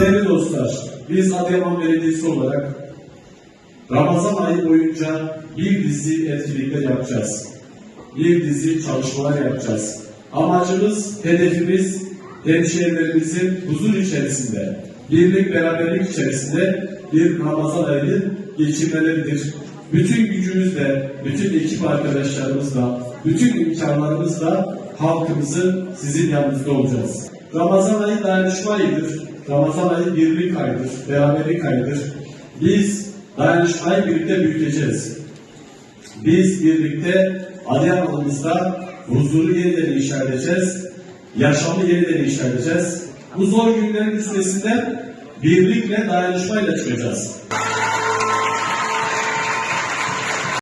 Değerli dostlar, biz Adıyaman Belediyesi olarak Ramazan ayı boyunca bir dizi etkinlikler yapacağız. Bir dizi çalışmalar yapacağız. Amacımız, hedefimiz hemşehrilerimizin huzur içerisinde birlik beraberlik içerisinde bir Ramazan ayını geçirmeleridir. Bütün gücümüzle, bütün ekip arkadaşlarımızla, bütün imkanlarımızla halkımızın sizin yanınızda olacağız. Ramazan ayı dayanışma ayıdır. Ramazan ayı birlik ayıdır, beraberlik ayıdır. Biz dayanışmayı birlikte büyüteceğiz. Biz birlikte Adıyaman'ımızda huzuru yeniden inşa edeceğiz. Yaşamı yeniden inşa edeceğiz. Bu zor günlerin üstesinden birlikle dayanışmayla çıkacağız.